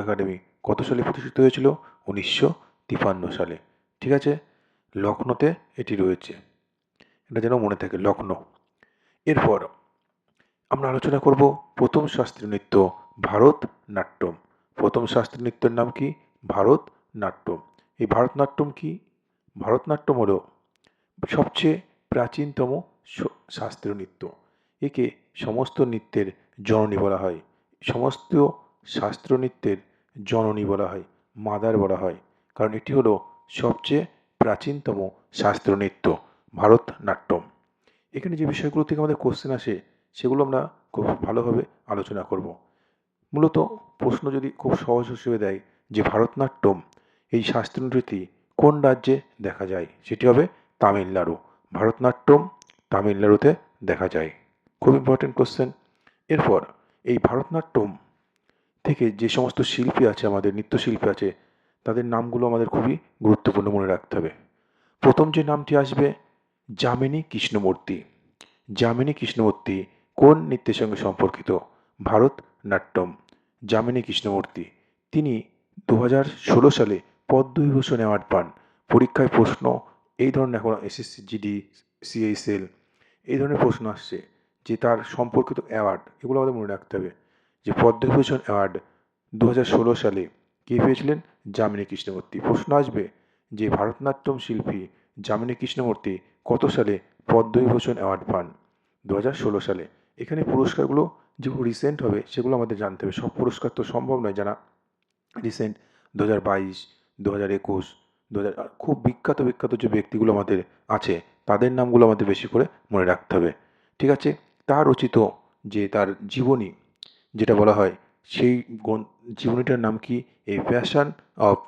Academy কত সালে প্রতিষ্ঠিত হয়েছিল? উনিশশো তিপান্ন সালে। ঠিক আছে? লখনৌতে এটি রয়েছে। এটা যেন মনে থাকে লখনৌ এরপর আমরা আলোচনা করব প্রথম শাস্ত্রীয় নৃত্য ভারতনাট্যম। প্রথম শাস্ত্রীয় নৃত্যের নাম কি? ভারতনাট্যম। এই ভারতনাট্যম কি? ভারতনাট্যম হল সবচেয়ে প্রাচীনতম শাস্ত্রীয় নৃত্য। একে সমস্ত নৃত্যের জননী বলা হয়। সমস্ত শাস্ত্র নৃত্যের জননী বলা হয়, মাদার বলা হয়। কারণ এটি হলো সবচেয়ে প্রাচীনতম শাস্ত্র নৃত্য, ভারতনাট্যম। এখানে যে বিষয়গুলো থেকে আমাদের কোশ্চেন আসে, সেগুলো আমরা খুব ভালোভাবে আলোচনা করব। মূলত প্রশ্ন যদি খুব সহজ হিসেবে দেয় যে ভারতনাট্যম, এই শাস্ত্রীয় নৃত্যটি কোন রাজ্যে দেখা যায়? সেটি হবে তামিলনাড়ু। ভারতনাট্যম তামিলনাড়ুতে দেখা যায়। খুব ইম্পর্টেন্ট কোশ্চেন এরপর এই ভারতনাট্যম থেকে যে সমস্ত শিল্পী আছে আমাদের, নৃত্যশিল্পী আছে, তাদের নামগুলো আমাদের খুবই গুরুত্বপূর্ণ মনে রাখতে হবে। প্রথম যে নামটি আসবে, যামিনী কৃষ্ণমূর্তি। যামিনী কৃষ্ণমূর্তি কোন নৃত্যের সঙ্গে সম্পর্কিত? ভারতনাট্যম যামিনী কৃষ্ণমূর্তি। তিনি দু ষোলো সালে পদ্মবিভূষণ অ্যাওয়ার্ড পান। পরীক্ষায় প্রশ্ন, এই ধরনের এখন এসএসসি, জিডি সিএইচএল এই ধরনের প্রশ্ন আসছে যে তার সম্পর্কিত অ্যাওয়ার্ড, এগুলো আমাদের মনে রাখতে হবে। যে পদ্মভূষণ অ্যাওয়ার্ড দু হাজার ষোলো সালে কে পেয়েছিলেন? যামিনী কৃষ্ণমূর্তি। প্রশ্ন আসবে যে ভারতনাট্যম শিল্পী যামিনী কৃষ্ণমূর্তি কত সালে পদ্মবিভূষণ অ্যাওয়ার্ড পান? দু হাজার ষোলো সালে। এখানে পুরস্কারগুলো যেগুলো রিসেন্ট হবে সেগুলো আমাদের জানতে হবে। সব পুরস্কার তো সম্ভব নয় জানা। রিসেন্ট দু হাজার বাইশ দু হাজার একুশ দু হাজার খুব বিখ্যাত বিখ্যাত যে ব্যক্তিগুলো আমাদের আছে, তাদের নামগুলো আমাদের বেশি করে মনে রাখতে হবে। ঠিক আছে? তার রচিত যে তার জীবনী যেটা বলা হয়, সেই জীবনীটার নাম কি? A passion of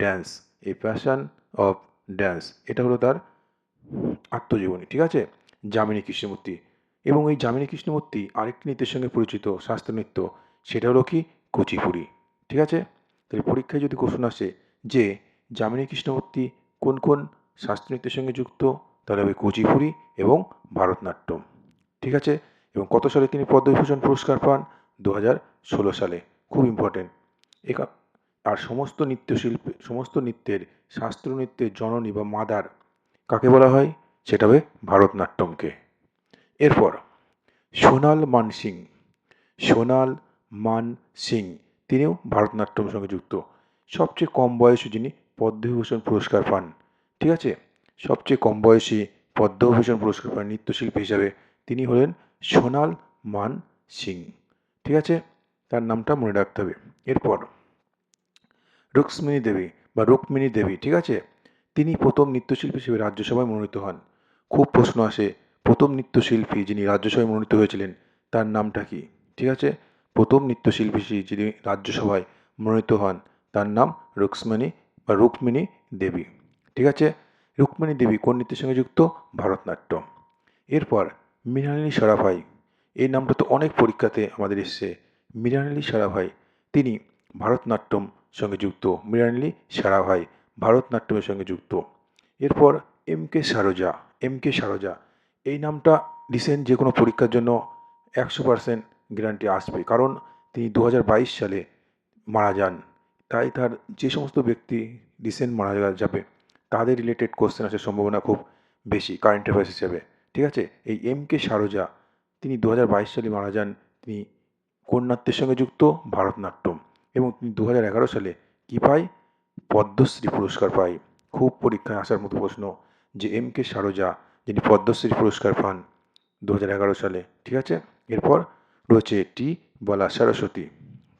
dance a passion of dance এটা হলো তার আত্মজীবনী, ঠিক আছে? যামিনী কৃষ্ণমূর্তি। এবং এই যামিনী কৃষ্ণমূর্তি আরেকটি নৃত্যের সঙ্গে পরিচিত, শাস্ত্র নৃত্য। সেটা হলো কি? কুচিপুড়ি ঠিক আছে? তাহলে পরীক্ষায় যদি কোশ্চেন আসে যে যামিনী কৃষ্ণমূর্তি কোন কোন শাস্ত্র নৃত্যের সঙ্গে যুক্ত, তাহলে হবে কুচিপুড়ি এবং ভারতনাট্যম, ঠিক আছে? এবং কত সালে তিনি পদ্মবিভূষণ পুরস্কার পান? দু হাজার ষোলো সালে। খুব ইম্পর্টেন্ট একা আর সমস্ত নৃত্যশিল্পী সমস্ত নৃত্যের শাস্ত্র নৃত্যের জননী বা মাদার কাকে বলা হয়? সেটা হবে ভারতনাট্যমকে। এরপর, সোনাল মান সিং। সোনাল মান সিং, তিনিও ভারতনাট্যম সঙ্গে যুক্ত। সবচেয়ে কম বয়সী যিনি পদ্মবিভূষণ পুরস্কার পান। ঠিক আছে? সবচেয়ে কম বয়সী পদ্মভূষণ পুরস্কার পান নৃত্যশিল্পী হিসাবে তিনি হলেন সোনাল মান সিং। ঠিক আছে? তার নামটা মনে রাখতে হবে। এরপর রুক্মিণী দেবী বা রুক্মিণী দেবী, ঠিক আছে? তিনি প্রথম নৃত্যশিল্পী হিসেবে রাজ্যসভায় মনোনীত হন। খুব প্রশ্ন আসে, প্রথম নৃত্যশিল্পী যিনি রাজ্যসভায় মনোনীত হয়েছিলেন, তার নামটা কি? ঠিক আছে? প্রথম নৃত্যশিল্পী যিনি রাজ্যসভায় মনোনীত হন, তার নাম রুক্মিণী বা রুক্মিণী দেবী। ঠিক আছে? রুক্মিণী দেবী কোন নৃত্যের সঙ্গে যুক্ত? ভারতনাট্যম। এরপর, মৃণালিনী সারাভাই এই নামটা তো অনেক পরীক্ষাতে আমাদের এসছে। মৃণালিনী সারাভাই। তিনি ভারতনাট্যম সঙ্গে যুক্ত। মৃণালিনী সারাভাই ভারতনাট্যমের সঙ্গে যুক্ত। এরপর এম কে সারোজা, এম কে সারোজা। এই নামটা রিসেন্ট যে কোনো পরীক্ষার জন্য একশো পার্সেন্ট গ্যারান্টি আসবে। কারণ তিনি দু হাজার বাইশ সালে মারা যান। তাই তার যে সমস্ত ব্যক্তি রিসেন্ট মারা যাবে, তাদের রিলেটেড কোশ্চেন আসার সম্ভাবনা খুব বেশি কারেন্ট অ্যাফেয়ার্স হিসেবে। ঠিক আছে? এই এম কে সারোজা তিনি দু হাজার বাইশ সালে মারা যান। তিনি কোন নাট্যের সঙ্গে যুক্ত, ভারতনাট্যম। এবং তিনি দু হাজার এগারো সালে কী পায়? পদ্মশ্রী পুরস্কার পায়। খুব পরীক্ষায় আসার মতো প্রশ্ন যে এম কে সারোজা, যিনি পদ্মশ্রী পুরস্কার পান দু হাজার এগারো সালে, ঠিক আছে? এরপর রয়েছে টি বালা সরস্বতী,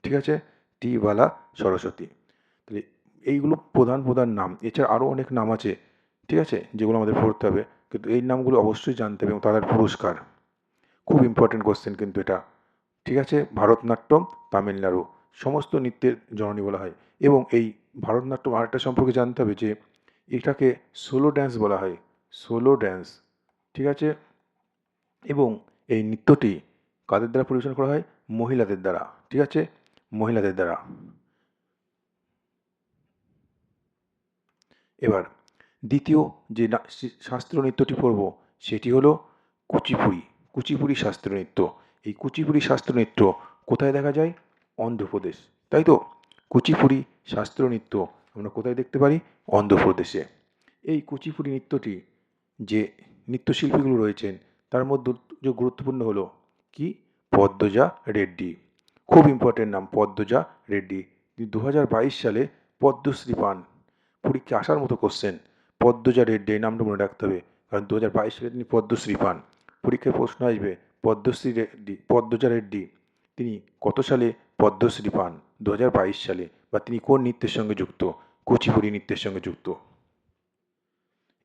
ঠিক আছে? টি বালা সরস্বতী। তাহলে এইগুলো প্রধান প্রধান নাম। এছাড়া আরও অনেক নাম আছে, ঠিক আছে? যেগুলো আমাদের পড়তে হবে। কিন্তু এই নামগুলো অবশ্যই জানতে হবে এবং তাদের পুরস্কার। খুব ইম্পর্টেন্ট কোশ্চেন কিন্তু এটা। ঠিক আছে? ভারতনাট্যম, তামিলনাড়ু। সমস্ত নৃত্যের জননী বলা হয়। এবং এই ভারতনাট্যম আরেকটা সম্পর্কে জানতে হবে যে, এটাকে সোলো ড্যান্স বলা হয়। সোলো ড্যান্স ঠিক আছে? এবং এই নৃত্যটি কাদের দ্বারা পরিবেশন করা হয়? মহিলাদের দ্বারা। ঠিক আছে? মহিলাদের দ্বারা। এবার, দ্বিতীয় যে শাস্ত্রীয় নৃত্যটি পড়ব, সেটি হলো কুচিপুড়ি। কুচিপুড়ি শাস্ত্রীয় নৃত্য এই কুচিপুড়ি শাস্ত্রীয় নৃত্য কোথায় দেখা যায়? অন্ধ্রপ্রদেশ। তাই তো? কুচিপুড়ি শাস্ত্রীয় নৃত্য আমরা কোথায় দেখতে পারি? অন্ধ্রপ্রদেশে। এই কুচিপুড়ি নৃত্যটি যে নৃত্যশিল্পীগুলো রয়েছেন, তার মধ্যে যে গুরুত্বপূর্ণ হলো কি? পদ্মজা রেড্ডি। খুব ইম্পর্টেন্ট নাম, পদ্মজা রেড্ডি। তিনি দু হাজার বাইশ সালে পদ্মশ্রী পান। পরীক্ষা আসার মতো কোশ্চেন পদ্মজা রেড্ডি, এই নামটা মনে রাখতে হবে। কারণ দু হাজার বাইশ সালে তিনি পদ্মশ্রী পান। পরীক্ষায় প্রশ্ন আসবে পদ্মশ্রী রেড্ডি পদ্মজা রেড্ডি তিনি কত সালে পদ্মশ্রী পান? দু হাজার বাইশ সালে। বা তিনি কোন নৃত্যের সঙ্গে যুক্ত? কুচিপুড়ি নৃত্যের সঙ্গে যুক্ত।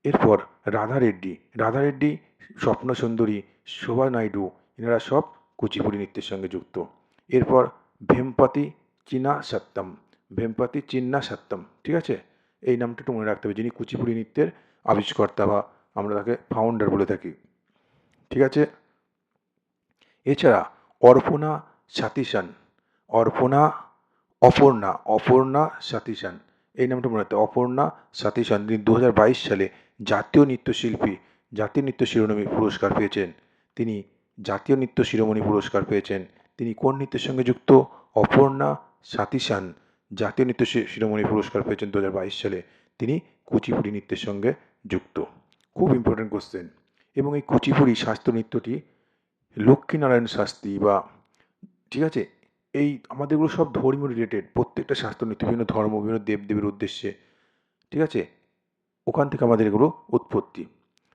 এরপর রাধা রেড্ডি। রাধা রেড্ডি, স্বপ্ন সুন্দরী, শোভা নাইডু, এনারা সব কুচিপুড়ি নৃত্যের সঙ্গে যুক্ত। এরপর ভেমপাতি চিনা সত্যম ভেমপাতি চিন্না সত্যম ঠিক আছে? এই নামটা একটু মনে রাখতে হবে। যিনি কুচিপুড়ি নৃত্যের আবিষ্কর্তা বা আমরা তাকে ফাউন্ডার বলে থাকি। ঠিক আছে? এছাড়া অর্পণা সাতিশান, অর্পণা অপর্ণা অপর্ণা সাতিশান, এই নামটা মনে হবে। অপর্ণা সাতিশান তিনি দু হাজার বাইশ সালে জাতীয় নৃত্যশিল্পী, জাতীয় নৃত্য শিরোমণি পুরস্কার পেয়েছেন, তিনি জাতীয় নৃত্য শিরোমণি পুরস্কার পেয়েছেন, তিনি কোন নৃত্যের সঙ্গে যুক্ত? অপর্ণা সাতিশান, জাতীয় নৃত্য শিরোমণি পুরস্কার পেয়েছেন দু হাজার বাইশ সালে, তিনি কুচিপুড়ি নৃত্যের সঙ্গে যুক্ত। খুব ইম্পর্টেন্ট কোশ্চেন এবং এই কুচিপুড়ি শাস্ত্র নৃত্যটি লক্ষ্মীনারায়ণ শাস্তি বা, ঠিক আছে? এই আমাদের এগুলো সব ধর্মীয় রিলেটেড প্রত্যেকটা শাস্ত্র নৃত্য, বিভিন্ন ধর্ম, বিভিন্ন দেবদেবীর উদ্দেশ্যে, ঠিক আছে? ওখান থেকে আমাদের এগুলো উৎপত্তি।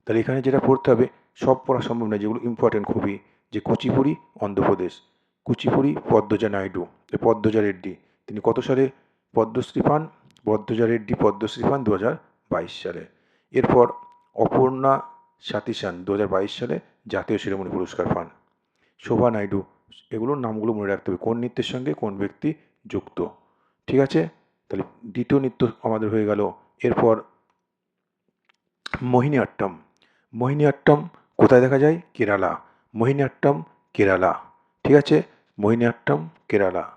তাহলে এখানে যেটা পড়তে হবে, সব পড়া সম্ভব নয়, যেগুলো ইম্পর্টেন্ট খুবই, যে কুচিপুড়ি, অন্ধ্রপ্রদেশ। কুচিপুড়ি, পদ্মজা নাইডু। পদ্মজা রেড্ডি। তিনি কত সালে পদ্মশ্রী পান? পদ্মজা রেড্ডি, পদ্মশ্রী পান দু হাজার বাইশ সালে। এরপর অপর্ণা সাতিশান দু হাজার বাইশ সালে জাতীয় শিরোমণি পুরস্কার পান। শোভা নাইডু, এগুলোর নামগুলো মনে রাখতে হবে। কোন নৃত্যের সঙ্গে কোন ব্যক্তি যুক্ত? ঠিক আছে? তাহলে দ্বিতীয় নৃত্য আমাদের হয়ে গেল। এরপর মোহিনীঅট্টম মোহিনীঅট্টম কোথায় দেখা যায়? কেরালা। মোহিনীঅট্টম কেরালা। ঠিক আছে? মোহিনীঅট্টম কেরালা।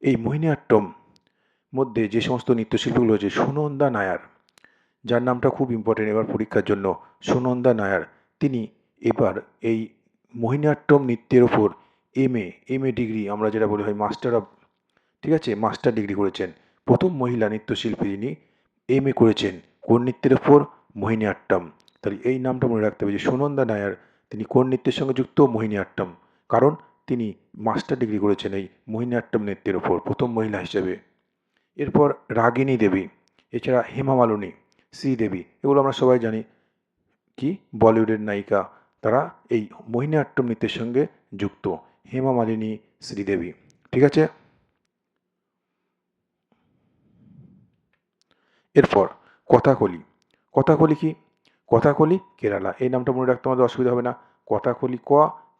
এই মোহিনীঅট্টম মধ্যে যে সমস্ত নৃত্যশিল্পীগুলো রয়েছে, সুনন্দা নায়ার যার নামটা খুব ইম্পর্টেন্ট এবার পরীক্ষার জন্য, সুনন্দা নায়ার। তিনি এবার এই মোহিনীঅট্টম নৃত্যের ওপর M A M A degree আমরা যেটা বলি হয় মাস্টার অফ ঠিক আছে? মাস্টার ডিগ্রি করেছেন। প্রথম মহিলা নৃত্যশিল্পী যিনি এম এ করেছেন, কোন নৃত্যের ওপর? মোহিনীঅট্টম তাহলে এই নামটা মনে রাখতে হবে যে সুনন্দা নায়ার তিনি কোন নৃত্যের সঙ্গে যুক্ত? মোহিনীঅট্টম কারণ তিনি মাস্টার ডিগ্রি করেছেন এই মোহিনীঅট্টম নৃত্যের ওপর, প্রথম মহিলা হিসেবে। এরপর রাগিনী দেবী, এছাড়া হেমা মালিনী। শ্রীদেবী এগুলো আমরা সবাই জানি। কি? বলিউডের নায়িকা, তারা এই মোহিনীঅট্টম নৃত্যের সঙ্গে যুক্ত, হেমা মালিনী, শ্রীদেবী। ঠিক আছে? এরপর কথাকলি। কথাকলি কি? কথাকলি কেরালা। এই নামটা মনে রাখতে আমাদের অসুবিধা হবে না। কথাকলি ক,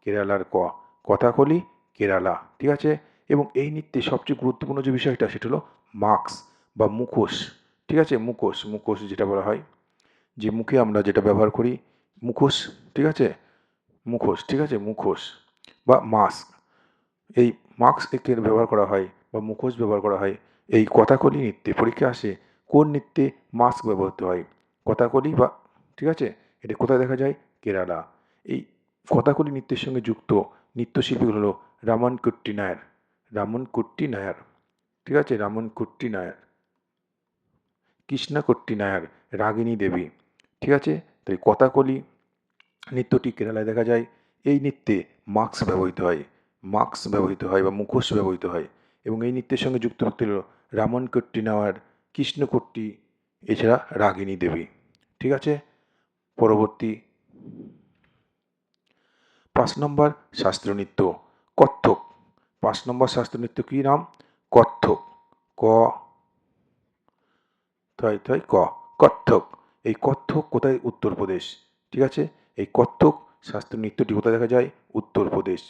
কেরালার ক। কথাকলি কেরালা। ঠিক আছে? এবং এই নৃত্যে সবচেয়ে গুরুত্বপূর্ণ যে বিষয়টা, সেটা হলো মাস্ক বা মুখোশ। ঠিক আছে? মুখোশ মুখোশ যেটা বলা হয়। যে মুখে আমরা যেটা ব্যবহার করি, মুখোশ, ঠিক আছে? মুখোশ, ঠিক আছে? মুখোশ বা মাস্ক। এই মাস্ক একে ব্যবহার করা হয় বা মুখোশ ব্যবহার করা হয়। এই কথাকলি নৃত্যে, পরীক্ষা আসে কোন নৃত্যে মাস্ক ব্যবহৃত হয়? কথাকলি বা, ঠিক আছে? এটা কোথায় দেখা যায়? কেরালা। এই কথাকলি নৃত্যের সঙ্গে যুক্ত নৃত্যশিল্পীগুলো হলো রামন কুট্টি নায়ার। রামন কুট্টি নায়ার, ঠিক আছে? রামন কুট্টি নায়ার। কৃষ্ণা কুট্টি নায়ার রাগিনী দেবী। ঠিক আছে? তাই কথাকলি নৃত্যটি কেরালায় দেখা যায়। এই নৃত্যে মাস্ক ব্যবহৃত হয়। মাস্ক ব্যবহৃত হয় বা মুখোশ ব্যবহৃত হয়। এবং এই নৃত্যের সঙ্গে যুক্ত ব্যক্তি হল রামন কট্টি নাওয়ার কৃষ্ণকট্টি এছাড়া রাগিনী দেবী। ঠিক আছে? পরবর্তী পাঁচ নম্বর শাস্ত্রীয় নৃত্য, কত্থক। পাঁচ নম্বর শাস্ত্রীয় নৃত্য কী নাম? কত্থক। ক থয় থয় ক, কত্থক। এই কত্থক কোথায়? উত্তরপ্রদেশ। ঠিক আছে? এই কত্থক শাস্ত্রীয় নৃত্যটি কোথায় দেখা যায়? উত্তরপ্রদেশ।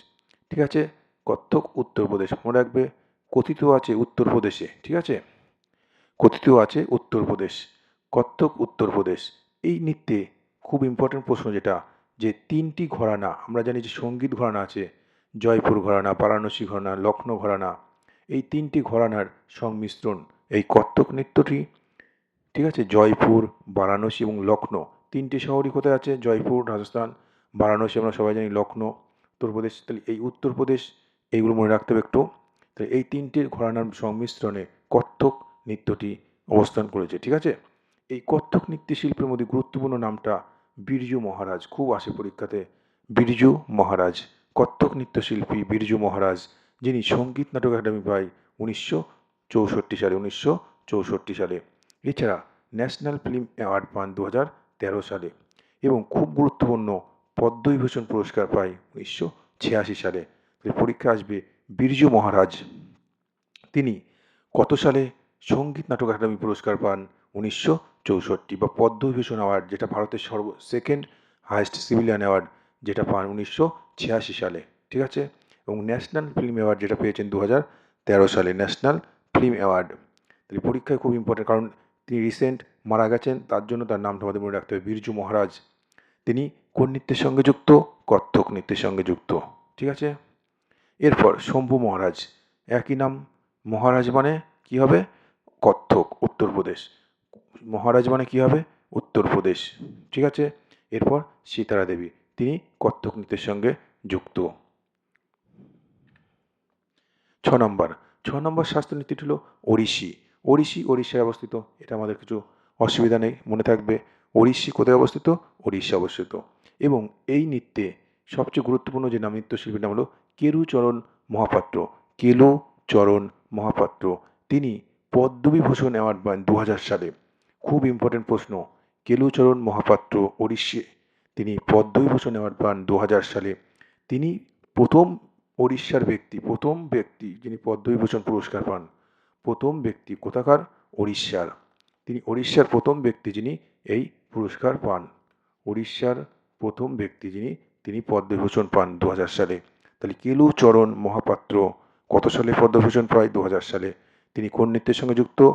ঠিক আছে? কত্থক, উত্তরপ্রদেশ। মনে রাখবে, কথিত আছে উত্তরপ্রদেশে। ঠিক আছে? কথিত আছে উত্তরপ্রদেশ। কত্থক, উত্তরপ্রদেশ। এই নৃত্যে খুব ইম্পর্টেন্ট প্রশ্ন যেটা, যে তিনটি ঘরানা, আমরা জানি যে সংগীত ঘরানা আছে, জয়পুর ঘরানা, বারাণসী ঘরানা, লখনৌ ঘরানা, এই তিনটি ঘরানার সংমিশ্রণ, এই কত্থক নৃত্যটি ঠিক আছে? জয়পুর, বারাণসী এবং লখনৌ তিনটি শহরই কোথায় আছে? জয়পুর, রাজস্থান, বারাণসী আমরা সবাই জানি লখনৌ উত্তরপ্রদেশ। তাহলে এই উত্তরপ্রদেশ এইগুলো মনে রাখতে হবে একটু। তাহলে এই তিনটির ঘরানার সংমিশ্রণে কত্থক নৃত্যটি অবস্থান করেছে, ঠিক আছে? এই কত্থক নৃত্যশিল্পের মধ্যে গুরুত্বপূর্ণ নামটা বিরজু মহারাজ। খুব আসে পরীক্ষাতে। বিরজু মহারাজ, কত্থক নৃত্যশিল্পী বিরজু মহারাজ, যিনি সংগীত নাটক একাডেমি পায় উনিশশো চৌষট্টি সালে, উনিশশো চৌষট্টি সালে। এছাড়া ন্যাশনাল ফিল্ম অ্যাওয়ার্ড পান দু হাজার তেরো সালে এবং খুব গুরুত্বপূর্ণ পদ্মবিভূষণ পুরস্কার পায় উনিশশো ছিয়াশি সালে। পরীক্ষা আসবে বিরজু মহারাজ। তিনি কত সালে সংগীত নাটক একাডেমি পুরস্কার পান উনিশশো চৌষট্টি বা পদ্মবিভূষণ অ্যাওয়ার্ড, যেটা ভারতের সর্ব সেকেন্ড হায়েস্ট সিভিলিয়ান অ্যাওয়ার্ড যেটা পান উনিশশো ছিয়াশি সালে, ঠিক আছে? এবং ন্যাশনাল ফিল্ম অ্যাওয়ার্ড যেটা পেয়েছেন দু হাজার তেরো সালে, ন্যাশনাল ফিল্ম অ্যাওয়ার্ড। তাহলে পরীক্ষায় খুব ইম্পর্টেন্ট কারণ তিনি রিসেন্ট মারা গেছেন, তার জন্য তার নামটা আমাদের মনে রাখতে হবে, বিরজু মহারাজ। তিনি কোন নৃত্যের সঙ্গে যুক্ত? কত্থক নৃত্যের সঙ্গে যুক্ত। ঠিক আছে? এরপর শম্ভু মহারাজ, একই নাম, মহারাজ মানে কি হবে? কত্থক, উত্তরপ্রদেশ। মহারাজ মানে কি হবে? উত্তরপ্রদেশ। ঠিক আছে? এরপর সীতারা দেবী, তিনি কত্থক নৃত্যের সঙ্গে যুক্ত। ছ নম্বর ছ নম্বর শাস্ত্র নৃত্যটি হলো ওড়িশি। ওড়িশি, ওড়িশায় অবস্থিত। এটা আমাদের কিছু অসুবিধা নেই, মনে থাকবে। ওড়িশি কোথায় অবস্থিত? ওড়িশা অবস্থিত। এবং এই নৃত্যে সবচেয়ে গুরুত্বপূর্ণ যে নাম নৃত্যশিল্পীর নাম হলো কেলুচরণ মহাপাত্র। কেলুচরণ মহাপাত্র। তিনি পদ্মবিভূষণ অ্যাওয়ার্ড পান দু হাজার সালে। খুব ইম্পর্টেন্ট প্রশ্ন। কেলুচরণ মহাপাত্র ওড়িশে। তিনি পদ্মবিভূষণ অ্যাওয়ার্ড পান দু হাজার সালে। তিনি প্রথম ওড়িশার ব্যক্তি, প্রথম ব্যক্তি যিনি পদ্মবিভূষণ পুরস্কার পান। প্রথম ব্যক্তি কোথাকার? ওড়িশার তিনি ওড়িশার প্রথম ব্যক্তি যিনি এই পুরস্কার পান। ওড়িশার প্রথম ব্যক্তি যিনি, তিনি পদ্মভূষণ পান দু হাজার সালে। তাহলে কেলুচরণ মহাপাত্র কত সালে পদ্মভূষণ পায়? দু হাজার সালে। তিনি কোন নৃত্যের সঙ্গে যুক্ত?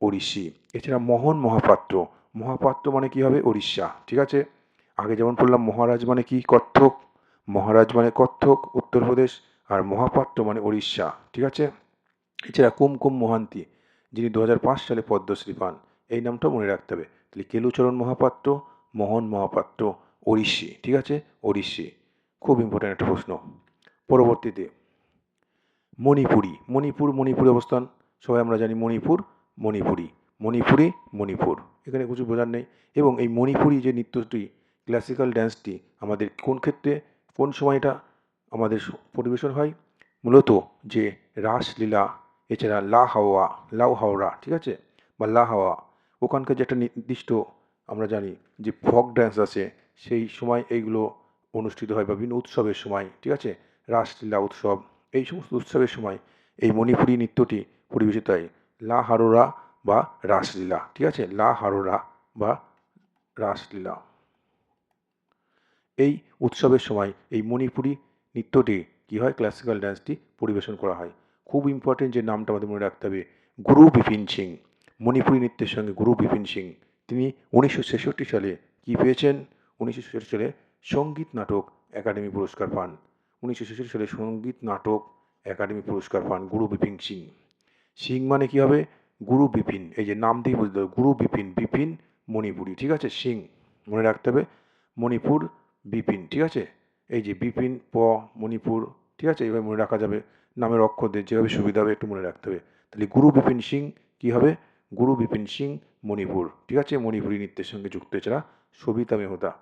ওড়িশি। এছাড়া মোহন মহাপাত্র। মহাপাত্র মানে কি হবে? ওড়িশা। ঠিক আছে? আগে যেমন বললাম, মহারাজ মানে কি? কত্থক। মহারাজ মানে কত্থক, উত্তরপ্রদেশ। আর মহাপাত্র মানে ওড়িশা। ঠিক আছে? এছাড়া কুমকুম মোহান্তি, যিনি দু হাজার পাঁচ সালে পদ্মশ্রী পান, এই নামটা মনে রাখতে হবে। তাহলে কেলুচরণ মহাপাত্র, মোহন মহাপাত্র, ওড়িশি, ঠিক আছে? ওড়িশি। খুব ইম্পর্ট্যান্ট একটা প্রশ্ন। পরবর্তীতে, মণিপুরি। মণিপুর, মণিপুরে অবস্থান। সবাই আমরা জানি মণিপুর, মণিপুরি। মণিপুরি, মণিপুর। এখানে কিছু বোঝার নেই। এবং এই মণিপুরি যে নৃত্যটি ক্লাসিক্যাল ড্যান্সটি আমাদের কোন ক্ষেত্রে, কোন সময় এটা আমাদের পরিবেশন হয়? মূলত যে রাসলীলা এছাড়া লা হাওয়া, লাউ হাওড়া, ঠিক আছে? বা লা হাওয়া, ওখানকার যে একটা নির্দিষ্ট আমরা জানি যে ফক ড্যান্স আছে, সেই সময় এইগুলো অনুষ্ঠিত হয় বা বিভিন্ন উৎসবের সময়, ঠিক আছে? রাসলীলা উৎসব, এই সমস্ত উৎসবের সময় এই মণিপুরি নৃত্যটি পরিবেশিত হয়। লা হারোরা বা রাসলীলা, ঠিক আছে? লা হারোরা বা রাসলীলা। এই উৎসবের সময় এই মণিপুরি নৃত্যটি কী হয়? ক্লাসিক্যাল ডান্সটি পরিবেশন করা হয়। খুব ইম্পর্টেন্ট যে নামটা আমাদের মনে রাখতে হবে, গুরু বিপিন সিং, মণিপুরী নৃত্যের সঙ্গে গুরু বিপিন সিং। তিনি উনিশশো ছেষট্টি সালে কী পেয়েছেন? উনিশশো ছেষট্টি সালে সংগীত নাটক একাডেমি পুরস্কার পান। উনিশশো ছেষট্টি সালে সংগীত নাটক একাডেমি পুরস্কার পান গুরু বিপিন সিং। সিং মানে কী হবে? গুরু বিপিন। এই যে নাম দিয়ে বুঝতে হবে, গুরু বিপিন বিপিন, মণিপুরি। ঠিক আছে? সিং মনে রাখতে হবে, মণিপুর বিপিন। ঠিক আছে? এই যে বিপিন, প, মণিপুর। ঠিক আছে? এইভাবে মনে রাখা যাবে। নামের অক্ষরদের যেভাবে সুবিধা হবে একটু মনে রাখতে হবে। তাহলে গুরু বিপিন সিং কী হবে? গুরু বিপিন সিং মণিপুর। ঠিক আছে? মণিপুরী নৃত্যের সঙ্গে যুক্ত এছাড়া সবিতা মেহতা।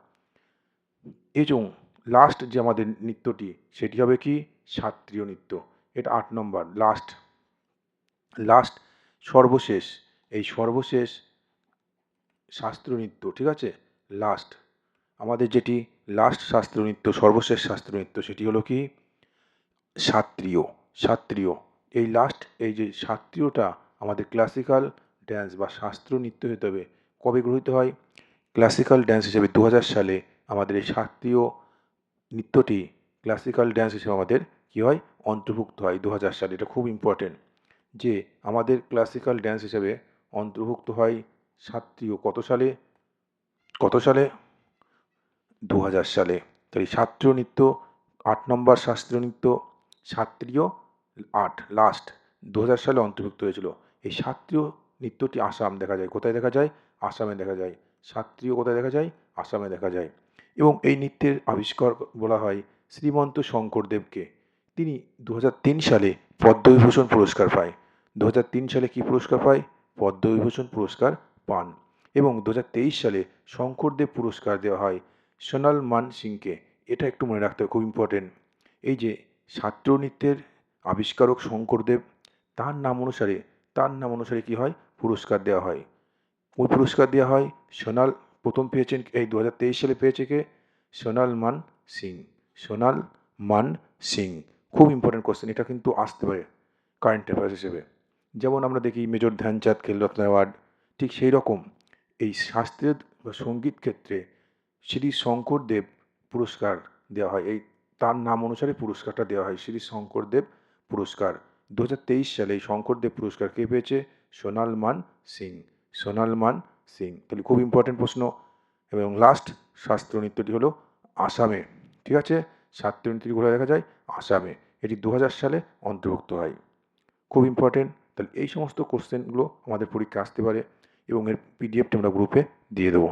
এবং লাস্ট যে আমাদের নৃত্যটি, সেটি হবে কি? শাস্ত্রীয় নৃত্য। এটা আট নম্বর লাস্ট লাস্ট সর্বশেষ। এই সর্বশেষ শাস্ত্রীয় নৃত্য, ঠিক আছে? লাস্ট আমাদের যেটি লাস্ট শাস্ত্রীয় নৃত্য, সর্বশেষ শাস্ত্রীয় নৃত্য, সেটি হলো কি? শাস্ত্রীয় শাস্ত্রীয় এই লাস্ট এই যে শাস্ত্রীয়টা আমাদের ক্লাসিক্যাল ড্যান্স বা শাস্ত্রীয় নৃত্য হতে হবে। কবে গৃহীত হয়? ক্লাসিক্যাল ড্যান্স হিসেবে দু হাজার সালে আমাদের এই শাস্ত্রীয় নৃত্যটি ক্লাসিক্যাল ড্যান্স হিসেবে আমাদের কী হয়? অন্তর্ভুক্ত হয় দু হাজার সালে। এটা খুব ইম্পর্টেন্ট যে আমাদের ক্লাসিক্যাল ড্যান্স হিসেবে অন্তর্ভুক্ত হয় শাস্ত্রীয় কত সালে? কত সালে? দু হাজার সালে তাই শাস্ত্রীয় নৃত্য, আট নম্বর শাস্ত্রীয় নৃত্য শাস্ত্রীয় আট লাস্ট দু হাজার সালে অন্তর্ভুক্ত হয়েছিল। এই শাস্ত্রীয় নৃত্যটি আসাম দেখা যায়। কোথায় দেখা যায়? আসামে দেখা যায়। শাস্ত্রীয় কোথায় দেখা যায়? আসামে দেখা যায়। এবং এই নৃত্যের আবিষ্কার বলা হয় শ্রীমন্ত শঙ্করদেবকে। তিনি দু হাজার তিন সালে পদ্মবিভূষণ পুরস্কার পায়। দু হাজার তিন সালে কী পুরস্কার পায়? পদ্মবিভূষণ পুরস্কার পান। এবং দু হাজার তেইশ সালে শঙ্করদেব পুরস্কার দেওয়া হয় সোনাল মান সিংকে। এটা একটু মনে রাখতে হবে, খুব ইম্পর্টেন্ট এই যে শাস্ত্র নৃত্যের আবিষ্কারক শঙ্করদেব তার নাম অনুসারে, তার নাম অনুসারে কী হয়? পুরস্কার দেওয়া হয়। ওই পুরস্কার দেওয়া হয় সোনাল, প্রথম পেয়েছেন এই দুহাজার তেইশ সালে পেয়েছে কে? সোনাল মান সিং। সোনাল মান সিং। খুব ইম্পর্টেন্ট কোশ্চেন এটা কিন্তু আসতে পারে কারেন্ট অ্যাফেয়ার্স হিসেবে। যেমন আমরা দেখি, মেজর ধ্যানচাঁদ, খেলরত্ন অ্যাওয়ার্ড, ঠিক সেই রকম এই শাস্ত্রের বা সংগীত ক্ষেত্রে শ্রী শঙ্করদেব পুরস্কার দেওয়া হয়। এই তার নাম অনুসারে পুরস্কারটা দেওয়া হয়। শ্রী শঙ্করদেব পুরস্কার। দু হাজার তেইশ সালে এই শঙ্করদেব পুরস্কার কে পেয়েছে? সোনাল মান সিং। সোনাল মান সিং। তাহলে খুব ইম্পর্টেন্ট প্রশ্ন। এবং লাস্ট শাস্ত্র নৃত্যটি হলো আসামে। ঠিক আছে? শাস্ত্রীয় নৃত্যটি কোথায় দেখা যায়? আসামে। এটি দু হাজার সালে অন্তর্ভুক্ত হয়। খুব ইম্পর্টেন্ট তাহলে এই সমস্ত কোশ্চেনগুলো আমাদের পরীক্ষা আসতে পারে এবং এর পিডিএফটি আমরা গ্রুপে দিয়ে দেবো।